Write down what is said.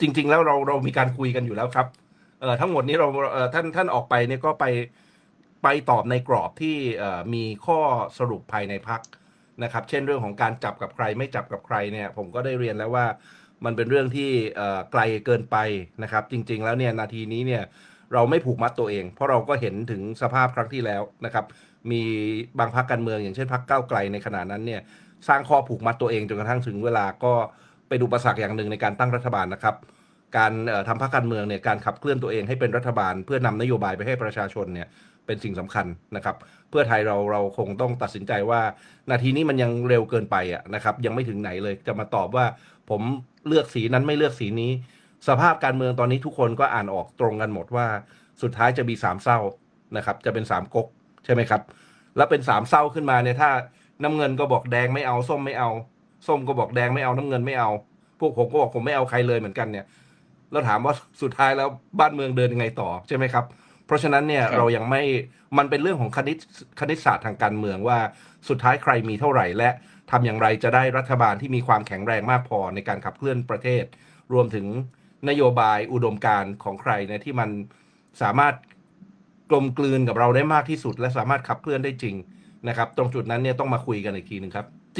จริง ๆ แล้วเราเรามีการคุยกันอยู่แล้วครับเอ่อทั้งหมดนี้เราเอ่อท่านท่านออกไปเนี่ยก็ไปไปตอบในกรอบที่เอ่อมีข้อสรุปภายในพักนะครับ เช่นเรื่องของการจับกับใครไม่จับกับใครเนี่ย ผมก็ได้เรียนแล้วว่ามันเป็นเรื่องที่เอ่อไกลเกินไปนะครับ จริง ๆ แล้วเนี่ยนาทีนี้เนี่ยเราไม่ผูกมัดตัวเอง เพราะเราก็เห็นถึงสภาพครั้งที่แล้วนะครับ มีบางพรรคการเมืองอย่างเช่นพรรคก้าวไกลในขณะนั้นเนี่ยสร้างข้อผูกมัดตัวเองจนกระทั่งถึงเวลาก็ เป็นอุปสรรคอย่างหนึ่งในการตั้งรัฐบาลนะครับ การทำพรรคการเมืองเนี่ยการขับเคลื่อนตัวเองให้เป็นรัฐบาล เพื่อนำนโยบายไปให้ประชาชนเนี่ยเป็นสิ่งสำคัญนะครับ เพื่อไทยเราเราคงต้องตัดสินใจว่า นาทีนี้มันยังเร็วเกินไปอะนะครับ ยังไม่ถึงไหนเลยจะมาตอบว่า ผมเลือกสีนั้นไม่เลือกสีนี้ สภาพการเมืองตอนนี้ทุกคนก็อ่านออกตรงกันหมดว่า สุดท้ายจะมีสามเศร้านะครับ จะเป็นสามก๊กใช่ไหมครับ แล้วเป็นสามเศร้าขึ้นมาเนี่ยถ้าน้ำเงินก็บอกแดงไม่เอาส้มไม่เอา ส้มก็บอกแดงไม่เอาน้ำเงินไม่เอา พวกผมก็บอกผมไม่เอาใครเลยเหมือนกันเนี่ยแล้วถามว่าสุดท้ายแล้วบ้านเมืองเดินยังไงต่อใช่ไหมครับ เพราะฉะนั้นเนี่ยครับเรายังไม่มันเป็นเรื่องของคณิตคณิตศาสตร์ทางการเมืองว่าสุดท้ายใครมีเท่าไหร่ และทำอย่างไรจะได้รัฐบาลที่มีความแข็งแรงมากพอในการขับเคลื่อนประเทศ รวมถึงนโยบายอุดมการณ์ของใครเนี่ยที่มันสามารถกลมกลืนกับเราได้มากที่สุด และสามารถขับเคลื่อนได้จริงนะครับ ตรงจุดนั้นเนี่ยต้องมาคุยกันอีกทีหนึ่งครับ